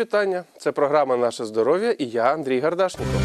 вітання! Це програма Наше здоров'я і я Андрій Гардашніков.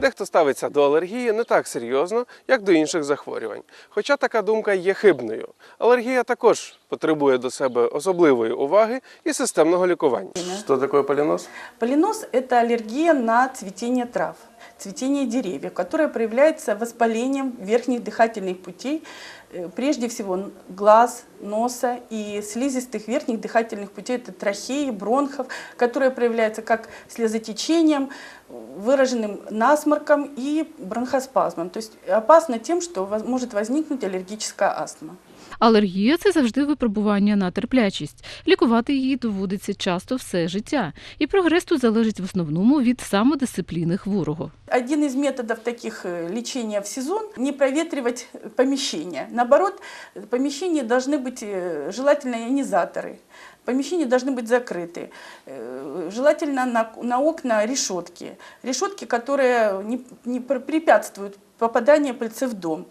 Дехто ставиться до алергії не так серйозно, як до інших захворювань. Хоча така думка є хибною. Алергія також потребує до себе особливої уваги і системного лікування. Що таке полінос? Полинос – это аллергия на цветение трав, цветение деревьев, которое проявляется воспалением верхних дыхательных путей, э, прежде всего глаз, носа и слизистых верхних дыхательных путей, это трахеи, бронхов, которые проявляются как слезотечением, выраженным насморком и бронхоспазмом. То есть опасно тем, что может возникнуть аллергическая астма. Алергія це завжди випробування на терплячість. Лікувати її доводиться часто все життя, і прогрес тут залежить в основному від самодисципліни хворого. Один из методов таких э, лечения в сезон – не проветривать помещение. Наоборот, помещения должны быть э, желательно ионизаторы. Помещения должны быть закрыты. Э, Желательно на, на окна решетки. Решетки, которые не, не пр- препятствуют попаданию пыльцы в дом.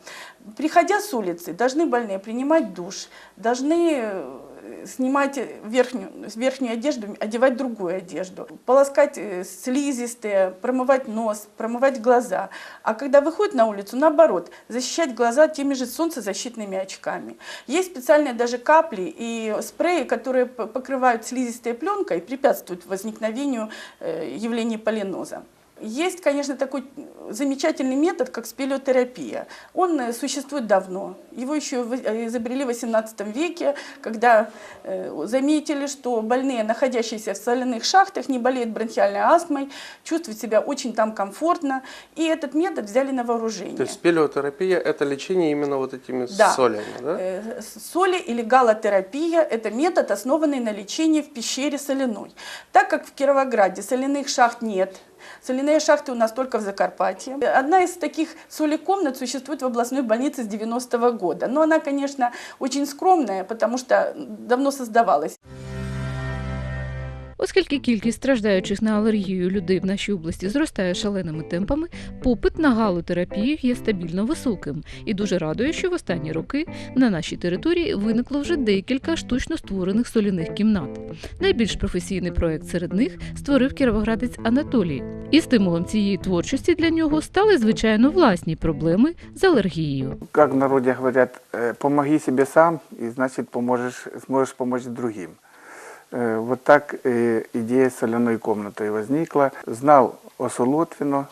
Приходя с улицы, должны больные принимать душ, должны э, снимать верхнюю, верхнюю одежду, одевать другую одежду, полоскать э, слизистые, промывать нос, промывать глаза. А когда выходит на улицу, наоборот, защищать глаза теми же солнцезащитными очками. Есть специальные даже капли и спреи, которые покрывают слизистой пленкой и препятствуют возникновению э, явлений полиноза. Есть, конечно, такой замечательный метод, как спелеотерапия. Он э, существует давно. Его еще э, изобрели в XVIII веке, когда э, заметили, что больные, находящиеся в соляных шахтах, не болеют бронхиальной астмой, чувствуют себя очень там комфортно. И этот метод взяли на вооружение. То есть спелеотерапия – это лечение именно вот этими Да. солями, да? Соли или галотерапия – это метод, основанный на лечении в пещере соляной. Так как в Кировограде соляных шахт нет, соляные шахты у нас только в Закарпатье. Одна из таких солекомнат существует в областной больнице с 90-го года. Но она, конечно, очень скромная, потому что давно создавалась. Оскільки кількість страждаючих на алергію людей в нашій області зростає шаленими темпами, попит на галотерапію є стабільно високим і дуже радує, що в останні роки на нашій території виникло вже декілька штучно створених соляних кімнат. Найбільш професійний проект серед них створив кіровоградець Анатолій. І стимулом цієї творчості для нього стали звичайно власні проблеми з алергією. Как в народе говорят, э, помоги себе сам, и значит поможешь, сможешь помочь другим. Э, Вот так э, идея с соляной комнатой возникла. Знал о Солотвино,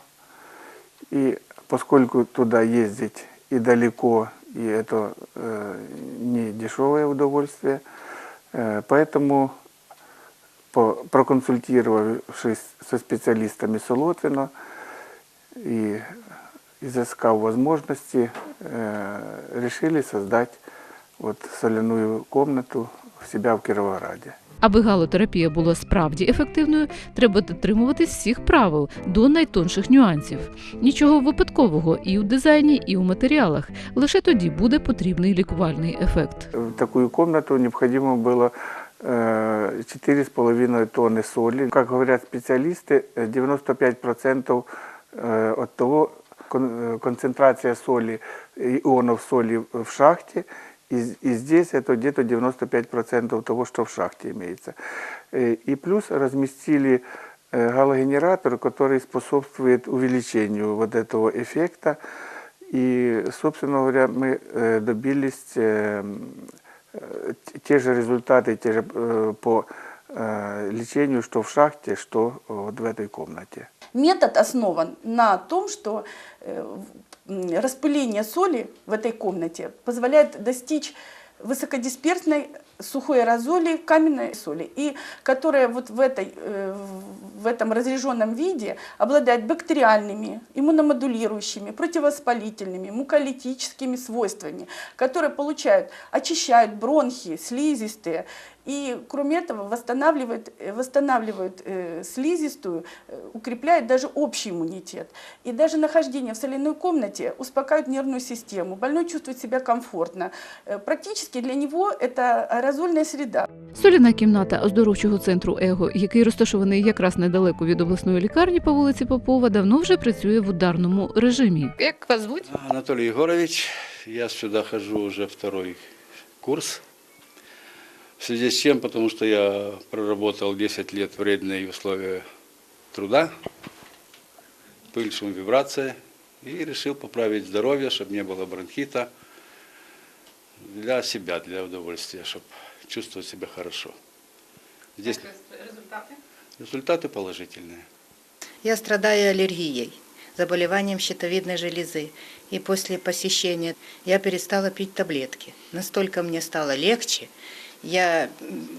и поскольку туда ездить и далеко, и это э, не дешевое удовольствие, э, поэтому, по- проконсультировавшись со специалистами Солотвино и изыскав возможности, э, решили создать вот соляную комнату в себя в Кировограде. Аби галотерапія була справді ефективною, треба дотримуватись всіх правил до найтонших нюансів. Нічого випадкового і у дизайні, і у матеріалах. Лише тоді буде потрібний лікувальний ефект. В такую комнату необходимо было э, 4,5 тонны соли. Как говорят специалисты, э, 95% э, от того кон- э, концентрация соли, ионов соли в шахте, и, з- и здесь это где-то 95% того, что в шахте имеется. Э, И плюс разместили э, галогенератор, который способствует увеличению вот этого эффекта. И, собственно говоря, мы э, добились э, м, э, т- те же результаты те же, э, по э, лечению, что в шахте, что вот в этой комнате. Метод основан на том, что э, в- м, распыление соли в этой комнате позволяет достичь высокодисперсной сухой аэрозоли каменной соли, и которая вот в, этой, э, в этом разряженном виде обладает бактериальными, иммуномодулирующими, противовоспалительными, муколитическими свойствами, которые получают, очищают бронхи, слизистые, и кроме этого восстанавливает, э, восстанавливает э, слизистую, укрепляет даже общий иммунитет. И даже нахождение в соляной комнате успокаивает нервную систему. Больной чувствует себя комфортно. Практически для него это аэрозольная среда. Соляна кімната оздоровчого центру Его, який розташований якраз недалеко від обласної лікарні по вулиці Попова, давно вже працює в ударному режимі. Як вас звуть? Анатолий Егорович, я сюда хожу уже второй курс. В связи с чем? Потому что я проработал 10 лет вредные условия труда, пыль, шум, вибрация, и решил поправить здоровье, чтобы не было бронхита, Для себя, для удовольствия, чтобы чувствовать себя хорошо. Здесь результаты? Результаты положительные. Я страдаю аллергией, заболеванием щитовидной железы. И после посещения я перестала пить таблетки. Настолько мне стало легче. Я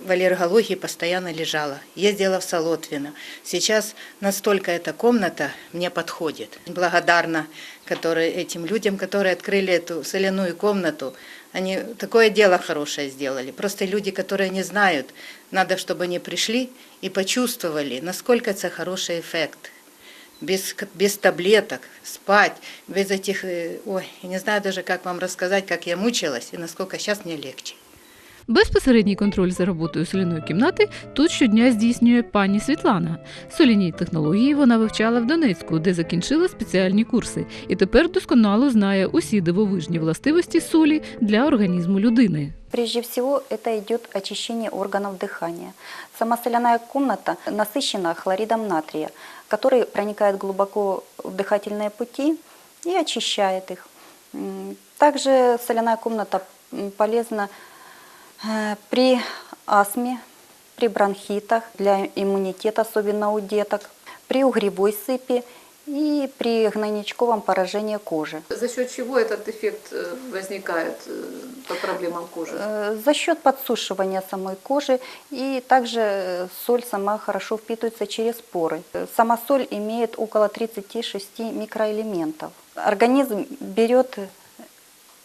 в аллергологии постоянно лежала. Ездила в Солотвино. Сейчас настолько эта комната мне подходит. Благодарна которые, этим людям, которые открыли эту соляную комнату. Они такое дело хорошее сделали. Просто люди, которые не знают, надо, чтобы они пришли и почувствовали, насколько это хороший эффект без, к- без таблеток, спать, без этих, э, ой, я не знаю даже, как вам рассказать, как я мучилась и насколько сейчас мне легче. Безпосередній контроль за роботою соляної кімнати тут щодня здійснює пані Світлана. Соляні технології вона вивчала в Донецьку, де закінчила спеціальні курси, і тепер досконало знає усі дивовижні властивості солі для організму людини. Прежде всего, это идет очищение органов дыхания. Сама соляная комната насыщена хлоридом натрия, который проникает глубоко в дыхательные пути и очищает их. М, Также соляная комната м, полезна э, при астме, при бронхитах, для иммунитета, особенно у деток, при угревой сыпи и при гнойничковом поражении кожи. За счет чего этот эффект э, возникает э, по проблемам кожи? Э, За счет подсушивания самой кожи и также э, соль сама хорошо впитывается через поры. Э, Сама соль имеет около 36 микроэлементов. Организм берет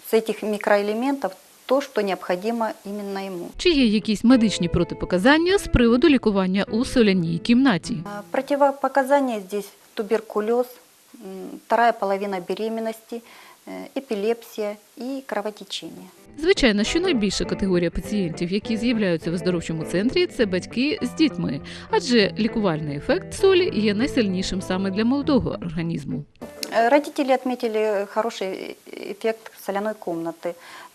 с этих микроэлементов то, что необходимо именно ему. Чи є якісь медичні протипоказання з приводу лікування у соляній кімнаті? А, Противопоказания здесь туберкулез, м, вторая половина беременности, э, епилепсия и кровотечение. Звичайно, що найбільша категорія пацієнтів, які з'являються в оздоровчому центрі, це батьки з дітьми, адже лікувальний ефект солі є найсильнішим саме для молодого організму. Э, Родители отметили хороший эффект соляной комнаты,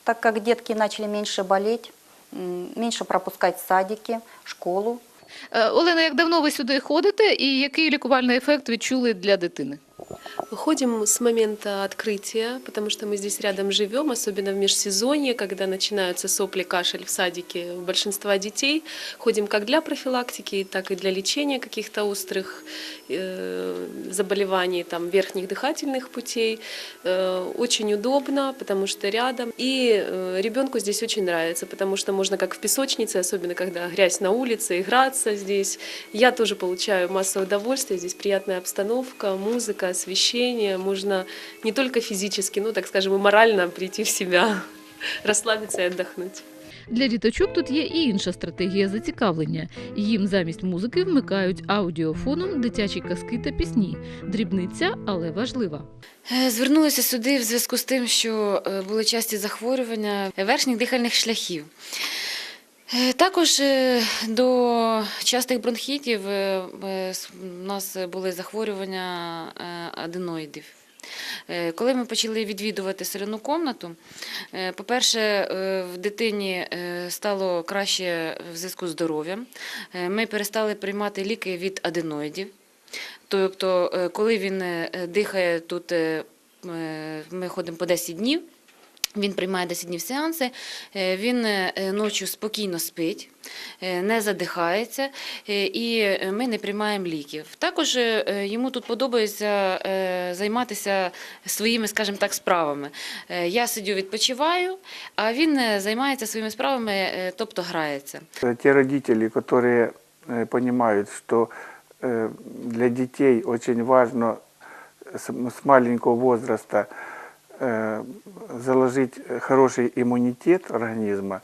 так как детки начали меньше болеть, меньше пропускать садики, школу. Е, Олена, як давно ви сюди ходите, і який лікувальний ефект відчули для дитини? Ходим с момента открытия, потому что мы здесь рядом живем, особенно в межсезонье, когда начинаются сопли, кашель в садике у большинства детей. Ходим как для профилактики, так и для лечения каких-то острых э, заболеваний там, верхних дыхательных путей. Э, очень удобно, потому что рядом. И э, ребенку здесь очень нравится, потому что можно как в песочнице, особенно когда грязь на улице, играться здесь. Я тоже получаю массу удовольствия. Здесь приятная обстановка, музыка, освещение. Можно не только физически, но, так скажем, и морально прийти в себя, расслабиться и отдохнуть. Для діточок тут є і інша стратегія зацікавлення. Їм замість музики вмикають аудіофоном дитячі казки та пісні. Дрібниця, але важлива. Е, Звернулася сюди в зв'язку з тим, що е, були часті захворювання верхніх дихальних шляхів. Е, Також е, до частих бронхітів е, у нас були захворювання аденоїдів. Коли ми почали відвідувати соляну комнату, по-перше, в дитині стало краще в зв'язку з здоров'ям. Ми перестали приймати ліки від аденоїдів. Тобто, коли він дихає тут, ми ходимо по 10 днів. Він приймає 10 днів сеанси, е, він е, ночі спокійно спить, е, не задихається, е, і е, ми не приймаємо ліків. Також е, йому тут подобається е, займатися своїми, скажімо так, справами. Е, Я сидю, відпочиваю, а він е, займається своїми справами, е, тобто грається. Э, Те родители, которые э, понимают, что э, для детей очень важно с с маленького возраста э, заложить хороший иммунитет организма,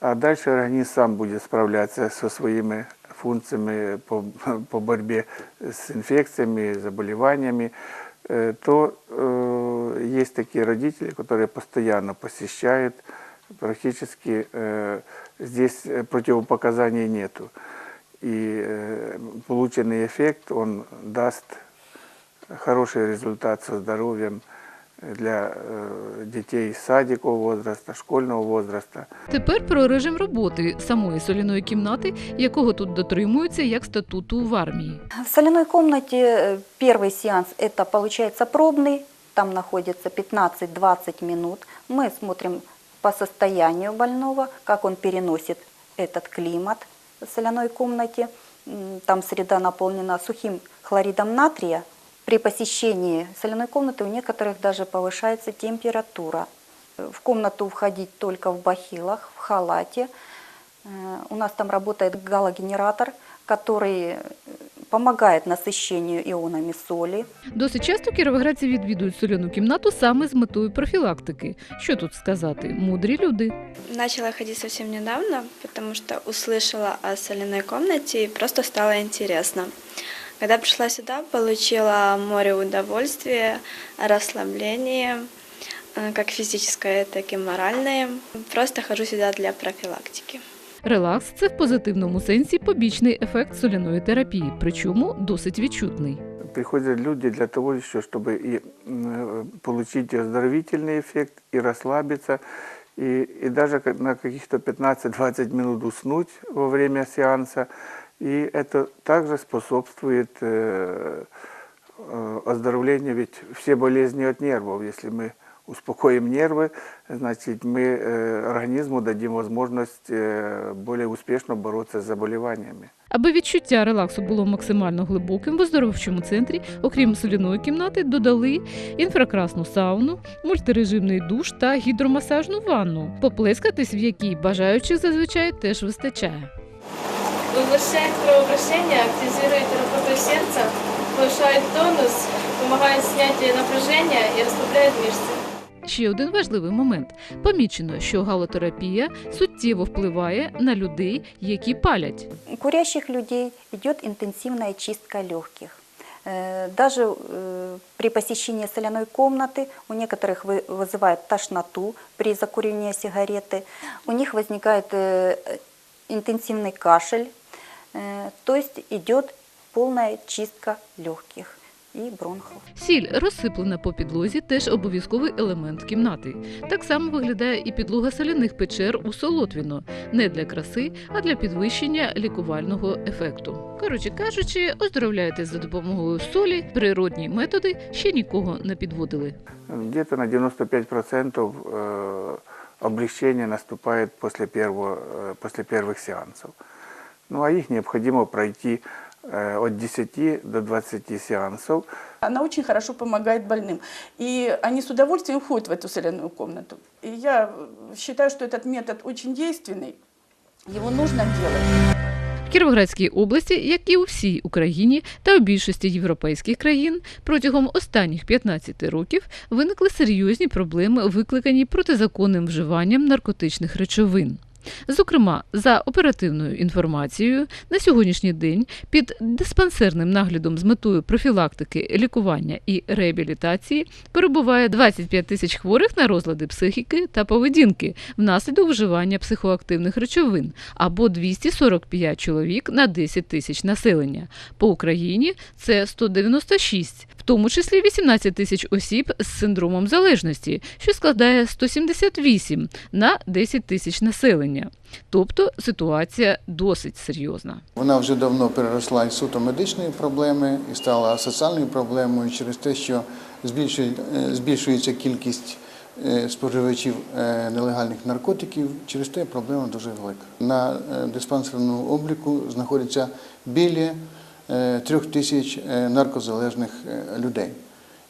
а дальше организм сам будет справляться со своими функциями по, по борьбе с инфекциями, заболеваниями, э, то э, есть такие родители, которые постоянно посещают, практически э, здесь э, противопоказаний нету. И э, полученный эффект, он даст хороший результат со здоровьем для э, детей садикового возраста, школьного возраста. Тепер про режим роботи самої соляної кімнати, якого тут дотримуються як статуту в армії. В соляной комнате э, первый сеанс – это получается пробный, там находится 15-20 минут. Мы смотрим по состоянию больного, как он переносит этот климат в соляной комнате. М, Там среда наполнена сухим хлоридом натрия. При посещении соляной комнаты у некоторых даже повышается температура. Э, В комнату входить только в бахилах, в халате. Э, У нас там работает галогенератор, который э, помогает насыщению ионами соли. Досить часто кіровоградці відвідують соляну кімнату саме з метою профілактики. Що тут сказати? Мудрі люди. Начала ходить совсем недавно, потому что услышала о соляной комнате и просто стало интересно. Когда пришла сюда, получила море удовольствия, расслабления, э, как физическое, так и моральное. Просто хожу сюда для профилактики. Релакс це в позитивному сенсі побічний ефект соляної терапії, причому досить відчутний. Приходят люди для того еще, чтобы и м, получить и оздоровительный эффект, и расслабиться, и, и даже как- на каких-то 15-20 минут уснуть во время сеанса. И это также способствует э, э, оздоровлению, ведь все болезни от нервов. Если мы успокоим нервы, значит, мы э, организму дадим возможность э, более успешно бороться с заболеваниями. Аби відчуття релаксу було максимально глибоким, в оздоровчому центрі, окрім соляної кімнати, додали інфракрасну сауну, мультирежимний душ та гідромасажну ванну, поплескатись в якій бажаючих зазвичай теж вистачає. Улучшает кровообращение, активизирует работу сердца, повышает тонус, помогает снятию напряжения и расслабляет мышцы. Ще один важливий момент: помічено, що галотерапія суттєво впливає на людей, які палять. У курящих людей идет интенсивная чистка легких. Э, Даже э, при посещении соляной комнаты у некоторых вы- вызывает тошноту при закуривании сигареты, у них возникает э, интенсивный кашель, Э, то есть идет полная чистка легких и бронхов. Сіль, розсиплена по підлозі, теж обов'язковий елемент кімнати. Так само виглядає і підлога соляних печер у Солотвіно, не для краси, а для підвищення лікувального ефекту. Коротше кажучи, оздоровляєтесь за допомогою солі, природні методи ще нікого не підводили. Где-то на 95% э, облегчение наступает после, первого, Ну а их необходимо пройти э, от 10 до 20 сеансов. Она очень хорошо помогает больным. И они с удовольствием входят в эту соляную комнату. И я э, считаю, что этот метод очень действенный. Его нужно делать. В Кіровоградській області, як і у всій Україні та у більшості європейських країн, протягом останніх 15 років виникли серйозні проблеми, викликані протизаконним вживанням наркотичних речовин. Зокрема, за оперативною інформацією, на сьогоднішній день під диспансерним наглядом з метою профілактики, лікування і реабілітації перебуває 25 тисяч хворих на розлади психіки та поведінки внаслідок вживання психоактивних речовин або 245 чоловік на 10 тисяч населення. По Україні це 196, в тому числі 18 тисяч осіб з синдромом залежності, що складає 178 на 10 тисяч населення. Тобто ситуація досить серйозна. Вона вже давно переросла із суто медичної проблеми і стала соціальною проблемою через те, що е, збільшується кількість е, споживачів е, нелегальних наркотиків. Через те проблема дуже велика. На диспансерному обліку знаходиться біля трьох тисяч е, наркозалежних е, людей.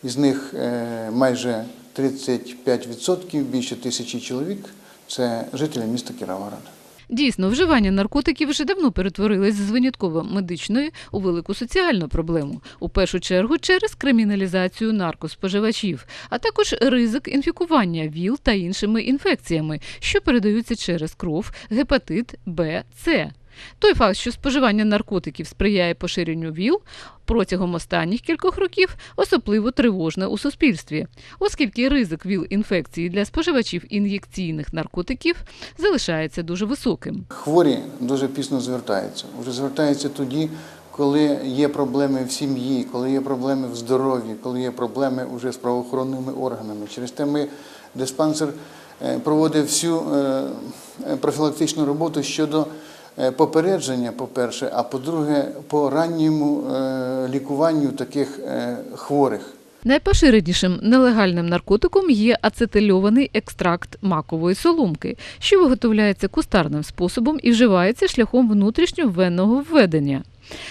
Із них е, майже 35%, більше тисячі чоловік це жителі міста Кіровограда. Дійсно, вживання наркотиків вже давно перетворилось з винятково медичної у велику соціальну проблему. У першу чергу через криміналізацію наркоспоживачів, а також ризик інфікування ВІЛ та іншими інфекціями, що передаються через кров, гепатит Б, С. Той факт, що споживання наркотиків сприяє поширенню ВІЛ, протягом останніх кількох років особливо тривожне у суспільстві, оскільки ризик ВІЛ-інфекції для споживачів ін'єкційних наркотиків залишається дуже високим. Хворі дуже пізно звертаються. Вже звертаються тоді, коли є проблеми в сім'ї, коли є проблеми в здоров'ї, коли є проблеми вже з правоохоронними органами. Через те ми диспансер е, проводив всю е, е, профілактичну роботу щодо попередження, по-перше, а по-друге, по ранньому е, лікуванню таких е, хворих. Найпоширенішим нелегальним наркотиком є ацетильований екстракт макової соломки, що виготовляється кустарним способом і вживається шляхом внутрішньовенного введення.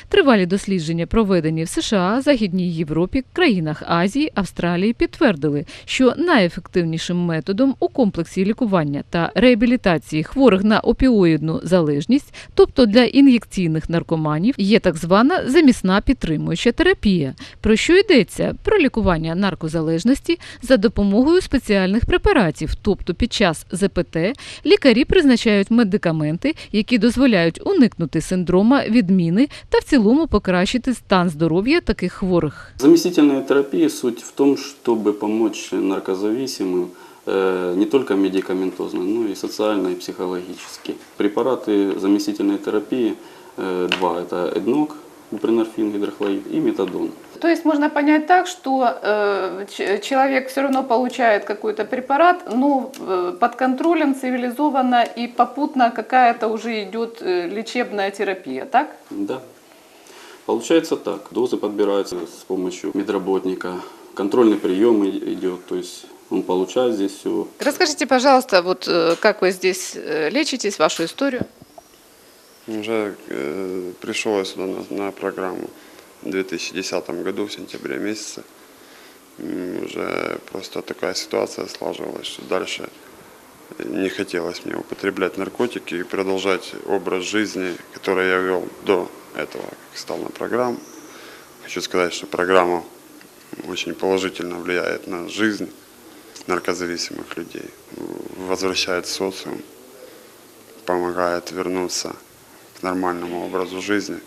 Тривалі дослідження, проведені в США, Західній Європі, країнах Азії, Австралії, підтвердили, що найефективнішим методом у комплексі лікування та реабілітації хворих на опіоїдну залежність, тобто для ін'єкційних наркоманів, є так звана замісна підтримуюча терапія. Про що йдеться? Про лікування наркозалежності за допомогою спеціальних препаратів, тобто під час ЗПТ лікарі призначають медикаменти, які дозволяють уникнути синдрома відміни та в цілому покращити стан здоров'я таких хворих. Заместительная терапия суть в том, чтобы помочь наркозависимым э, не только медикаментозно, но и социально и психологически. Препараты заместительной терапии э, два – это эднок, бупринорфин, гидрохлорид и метадон. То есть можно понять так, что э, ч- человек все равно получает какой-то препарат, но э, под контролем цивилизованно и попутно какая-то уже идет э, лечебная терапия, так? Да. Получается так. Дозы подбираются с помощью медработника. Контрольный прием идет, то есть он получает здесь все. Расскажите, пожалуйста, вот э, как вы здесь э, лечитесь, вашу историю? Уже э, пришел я сюда на, на программу в 2010 году, в сентябре месяце. Уже просто такая ситуация сложилась, что дальше не хотелось мне употреблять наркотики и продолжать образ жизни, который я вел до этого, стал на программу. Хочу сказать, что программа очень положительно влияет на жизнь наркозависимых людей, возвращает социум, помогает вернуться к нормальному образу жизни.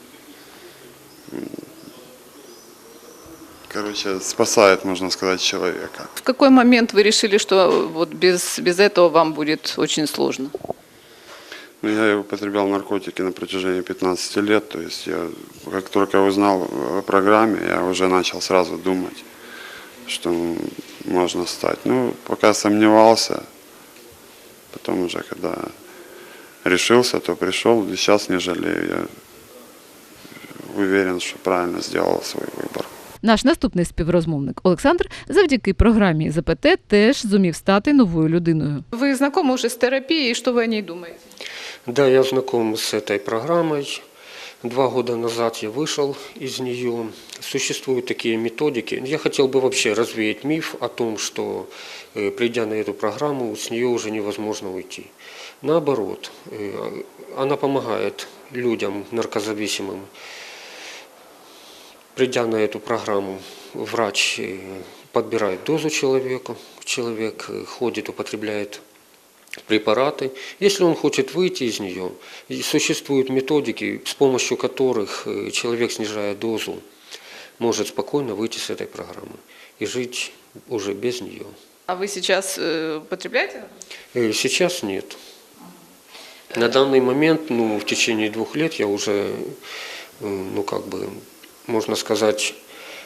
Короче, спасает, можно сказать, человека. В какой момент вы решили, что вот без, без этого вам будет очень сложно? Ну, я употреблял наркотики на протяжении 15 лет, то есть я, как только узнал о программе, я уже начал сразу думать, что можно стать. Ну, пока сомневался, потом уже, когда решился, то пришел, и сейчас не жалею. Я уверен, что правильно сделал свой выбор. Наш наступний співрозмовник Олександр завдяки програмі ЗПТ теж зумів стати новою людиною. Вы знакомы уже с терапией, что вы о ней думаете? Да, я знаком с этой программой. Два года назад я вышел из нее. Существуют такие методики. Я хотел бы вообще развеять миф о том, что э, придя на эту программу, с нее уже невозможно уйти. Наоборот, э, она помогает людям наркозависимым. Придя на эту программу, врач э, подбирает дозу человеку, человек ходит, употребляет препараты. Если он хочет выйти из нее, существуют методики, с помощью которых э, человек, снижая дозу, может спокойно выйти с этой программы и жить уже без нее. А вы сейчас э, употребляете? Э, Сейчас нет. На данный момент, ну, в течение двух лет я уже, ну, как бы, можно сказать,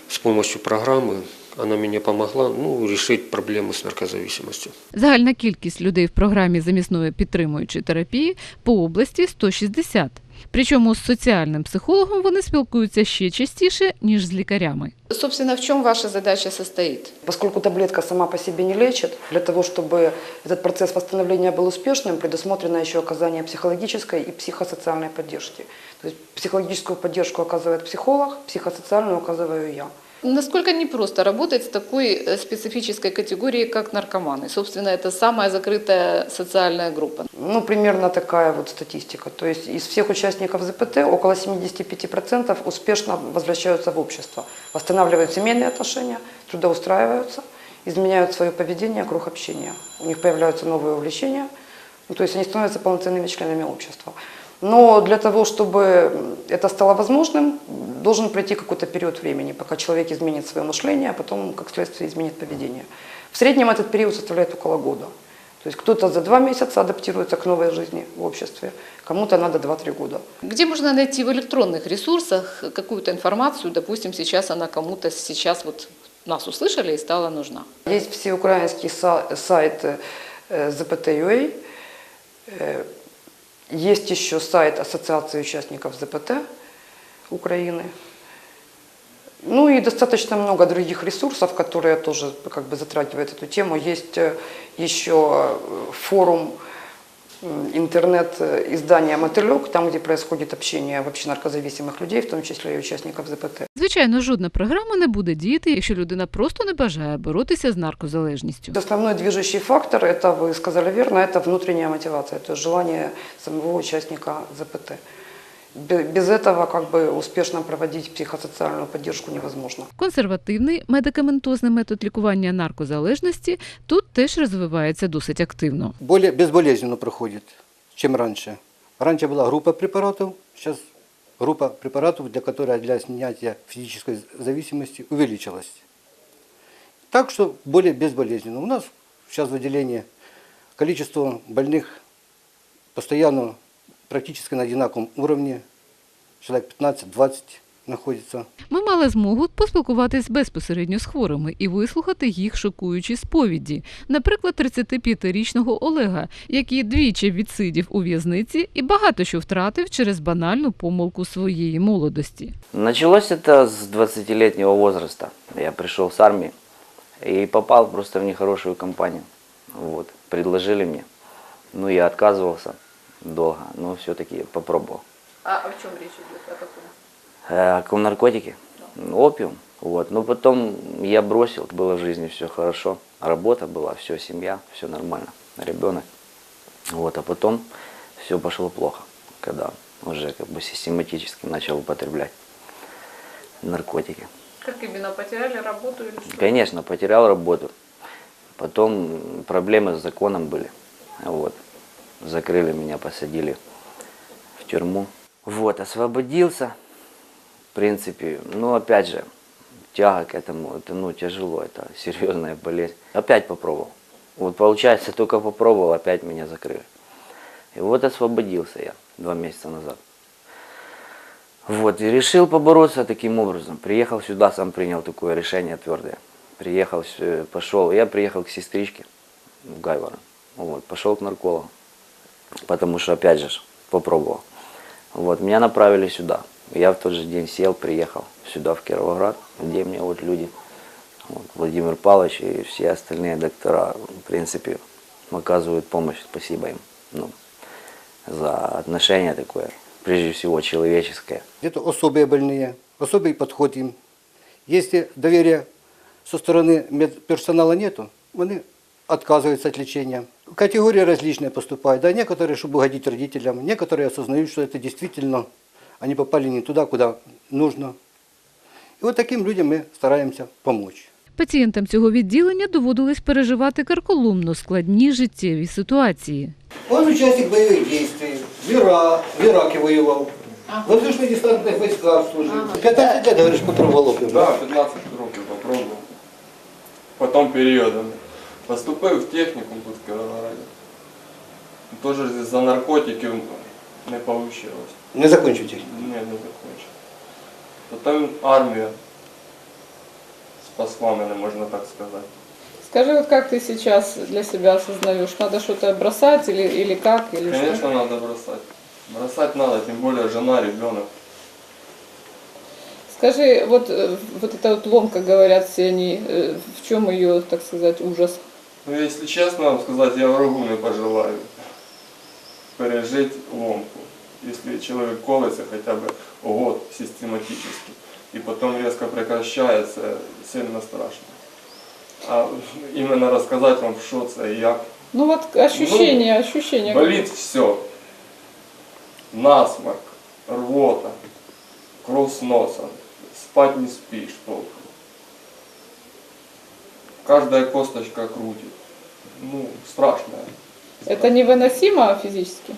с помощью программы она мне помогла, ну, решить проблемы с наркозависимостью. Загальна кількість людей в програмі замісної підтримуючої терапії по області 160. Причому з соціальним психологом вони спілкуються ще частіше, ніж з лікарями. Собственно, в чем ваша задача состоит? Поскольку таблетка сама по себе не лечит, для того, чтобы этот процесс восстановления был успешным, предусмотрено еще оказание психологической и психосоциальной поддержки. То есть психологическую поддержку оказывает психолог, психосоциальную оказываю я. Насколько непросто работать с такой э, специфической категорией, как наркоманы? Собственно, это самая закрытая социальная группа. Ну, примерно такая вот статистика. То есть из всех участников ЗПТ около 75% успешно возвращаются в общество, восстанавливают семейные отношения, трудоустраиваются, изменяют свое поведение, круг общения. У них появляются новые увлечения, ну, то есть они становятся полноценными членами общества. Но для того, чтобы это стало возможным, должен пройти какой-то период времени, пока человек изменит свое мышление, а потом, как следствие, изменит поведение. В среднем этот период составляет около года. То есть кто-то за два месяца адаптируется к новой жизни в обществе, кому-то надо 2-3 года. Где можно найти в электронных ресурсах какую-то информацию, допустим, сейчас она кому-то сейчас вот нас услышали и стала нужна? Есть всеукраинский са- сайт ЗПТ.ua, э, есть еще сайт Ассоциации участников ЗПТ Украины. Ну и достаточно много других ресурсов, которые тоже как бы затрагивают эту тему. Есть э, еще э, форум м, интернет-издания «Мотылек», там, где происходит общение вообще наркозависимых людей, в том числе и участников ЗПТ. Звичайно, жодна програма не буде діяти, якщо людина просто не бажає боротися з наркозалежністю. Основной движущий фактор, это вы сказали верно, это внутренняя мотивация, то есть желание самого участника ЗПТ. Бе- Без этого как бы успешно проводить психосоциальную поддержку невозможно. Консервативний медикаментозний метод лікування наркозалежності тут теж розвивається досить активно. более безболезненно проходит, чем раньше. Раньше была группа препаратов, сейчас группа препаратов, для которой для снятия физической зависимости увеличилась. Так что более безболезненно. У нас сейчас в отделении количество больных постоянно практически на одинаковом уровне, человек 15-20 находится. Ми мали змогу поспілкуватись безпосередньо з хворими і вислухати їх шокуючі сповіді. Наприклад, 35-річного Олега, який двічі відсидів у в'язниці і багато що втратив через банальну помилку своєї молодості. Началось это с 20-летнего возраста. Я пришел с армии и попал просто в нехорошую компанию. Вот. Предложили мне. Ну, я отказывался долго, но все-таки попробовал. А о чем речь идет? О каком? Э, О наркотике? Опиум. Вот. Но потом я бросил, было в жизни все хорошо. Работа была, все, семья, все нормально, ребенок. Вот. А потом все пошло плохо, когда уже как бы систематически начал употреблять наркотики. Как именно, потеряли работу или что? Конечно, потерял работу. Потом проблемы с законом были. Вот. Закрыли меня, посадили в тюрьму. Вот, освободился. В принципе, ну опять же, тяга к этому, это ну тяжело, это серьезная болезнь. Опять попробовал. Вот получается, только попробовал, опять меня закрыли. И вот освободился я два месяца назад. Вот, и решил побороться таким образом. Приехал сюда, сам принял такое решение твердое. Приехал, с- пошел, я приехал к сестричке в Гайворон. Вот, пошел к наркологу. Потому что, опять же, попробовал. Вот, меня направили сюда. Я в тот же день сел, приехал сюда, в Кировоград, где мне вот люди, вот, Владимир Павлович и все остальные доктора, в принципе, оказывают помощь. Спасибо им ну, за отношение такое, прежде всего, человеческое. Где-то особые больные, особый подход им. Если доверия со стороны медперсонала нету, они отказываются от лечения. Категории различные поступают. Да, некоторые, чтобы угодить родителям, некоторые осознают, что это действительно они попали не туда, куда нужно. И вот таким людям мы стараемся помочь. Пацієнтам цього відділення доводилось переживати карколомно складні життєві ситуації. Он участник боевых действий, в, Ира, в Ираке воевал, в воздушно-десантных войсках служил. 15 лет, говоришь, попробовал опиум. Да, 15 років попробував. Потім періодами. Поступив в технікум тут в Кіровограді. Теж за наркотиків не вийшло. Не закончил технику. Ні, не закончив. Потім армія спасла мене, можна так сказати. Скажи, вот как ты сейчас для себя осознаешь? Надо что-то бросать или, или как? Или что? Конечно, надо бросать. Бросать надо, тем более жена, ребенок. Скажи, вот, э, вот эта вот ломка, говорят все они, э, в чем ее, так сказать, ужас? Ну, если честно вам сказать, я врагу не пожелаю пережить ломку. Если человек колется хотя бы год систематически, и потом резко прекращается, сильно страшно. А именно рассказать вам, что это и як. Ну вот ощущение, ощущение. Болит все. Насморк, рвота, кровь с носа, спать не спишь толком Каждая косточка крутит. Ну, страшная. Это невыносимо физически?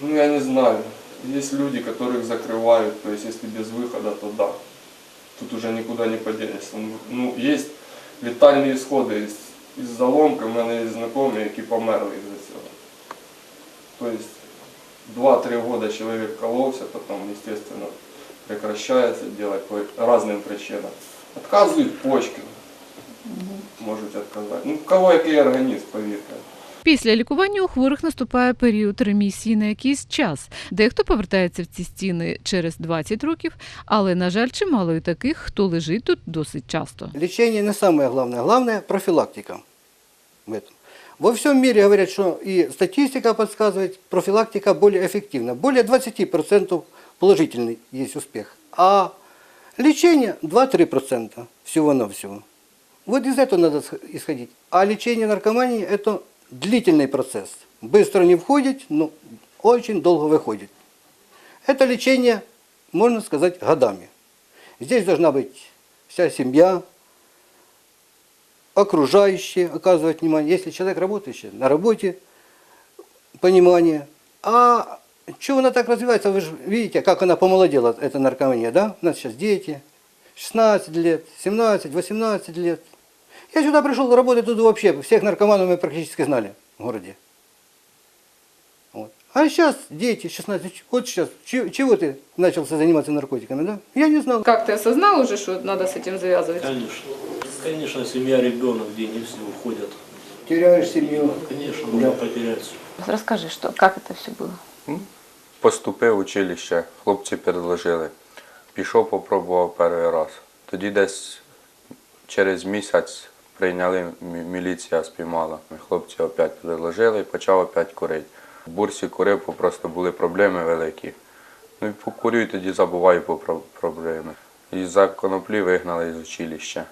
Ну, я не знаю. Есть люди, которых закрывают, то есть если без выхода, то да. Тут уже никуда не поденешься. Ну, Ну, есть летальные исходы из із-за ломки в мене є знайомі, які померли із-за цього. Тобто 2-3 года человек кололся, потом, естественно, прекращается делать по разным причинам. Отказывают почки, можуть отказати. Ну, в кого який організм, повірте. Після лікування у хворих наступає період ремісії на якийсь час. Дехто повертається в ці стіни через 20 років, але, на жаль, чимало і таких, хто лежить тут досить часто. Лечение не самое главное. Главное – профилактика в этом. Во всем мире говорят, что и статистика подсказывает, профилактика более эффективна. Более 20% положительный есть успех. А лечение 2-3% всего-навсего. Вот из этого надо исходить. А лечение наркомании – это длительный процесс. Быстро не входит, но очень долго выходит. Это лечение, можно сказать, годами. Здесь должна быть вся семья, окружающие оказывать внимание. Если человек работающий, на работе понимание. А что она так развивается? Вы же видите, как она помолодела, эта наркомания, да? У нас сейчас дети, 16 лет, 17, 18 лет. Я сюда пришел работать, тут вообще всех наркоманов мы практически знали в городе. Вот. А сейчас дети, 16, вот сейчас, чего, чего ты начался заниматься наркотиками, да? Я не знал. Как ты осознал уже, что надо с этим завязывать? Конечно. Конечно, семья, ребенок, деньги все уходят. Теряешь семью. Конечно, можно потерять. Расскажи, что, как это все было? Поступив в училище, хлопці предложили. Пішов, попробував перший раз. Тоді десь через місяць прийняли, міліція спіймала. Хлопці опять предложили і почав опять курити. В бурсі курив, просто були проблеми великі. Ну і покурю, тоді забуваю про про- проблеми. І за коноплі вигнали з училища.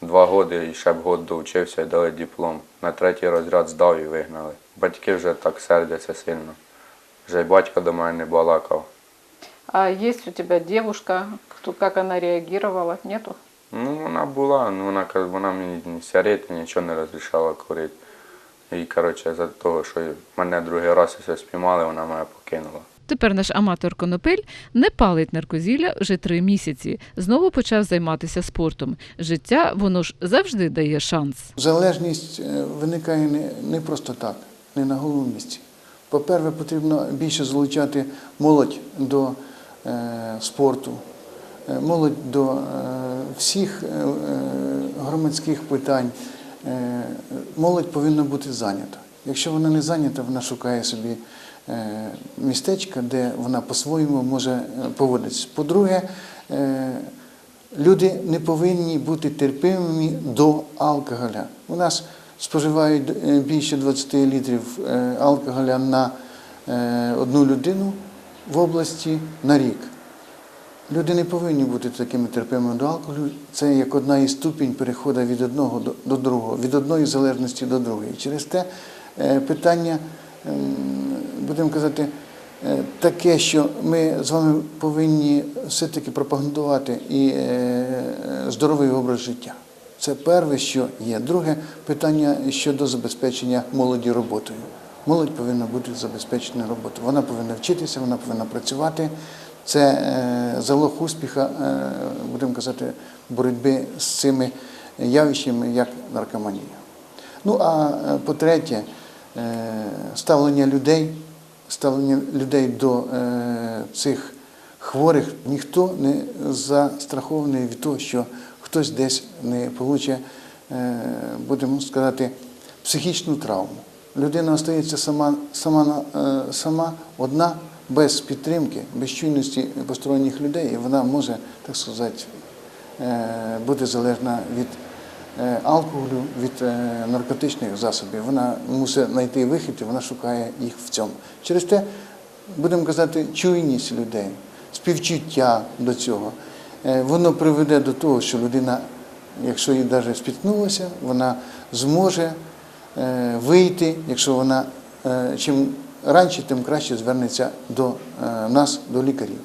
Два роки і ще б год доучився і дали диплом. На третій розряд здав і вигнали. Батьки вже так сердяться сильно. Вже й батько до мене не балакав. А есть у тебя девушка, кто, как она реагировала? Нету? Ну, вона була, ну вона каже, вона мені ні сигарети, нічого не розрішала курити. І, коротше, за того, що мене другий раз все спіймали, вона мене покинула. Тепер наш аматор конопель не палить наркозілля вже три місяці. Знову почав займатися спортом. Життя воно ж завжди дає шанс. Залежність е, виникає не, не просто так, не на голому місці. По-перше, потрібно більше залучати молодь до е, спорту, е, молодь до е, всіх громадських питань. Молодь повинна бути зайнята. Якщо вона не зайнята, вона шукає собі містечка, де вона по-своєму може поводитися. По-друге, люди не повинні бути терпимими до алкоголя. У нас споживають е, більше 20 літрів е, алкоголя на е, одну людину в області на рік. Люди не повинні бути такими терпимими до алкоголю. Це як одна із ступінь переходу від одного до, другого, від одної залежності до другої. Через те питання, ем, будемо казати, таке, що ми з вами повинні все-таки пропагандувати і здоровий образ життя. Це перше, що є. Друге питання щодо забезпечення молоді роботою. Молодь повинна бути забезпечена роботою. Вона повинна вчитися, вона повинна працювати. Це е, залог успіха, е, будемо казати, боротьби з цими явищами, як наркоманія. Ну а е, по-третє, ставлення людей, ставлення людей до цих хворих ніхто не застрахований від того, що хтось десь не получить, е, будемо сказати, психічну травму. Людина остається сама, сама, е, сама одна, без підтримки, без чуйності посторонніх людей, і вона може, так сказати, е, бути залежна від алкоголю, від наркотичних засобів. Вона мусить знайти вихід, і вона шукає їх в цьому. Через те, будемо казати, чуйність людей, співчуття до цього. Е, Воно приведе до того, що людина, якщо їй навіть спіткнулася, вона зможе е, вийти, якщо вона е, чим раніше, тим краще звернеться до нас, до лікарів.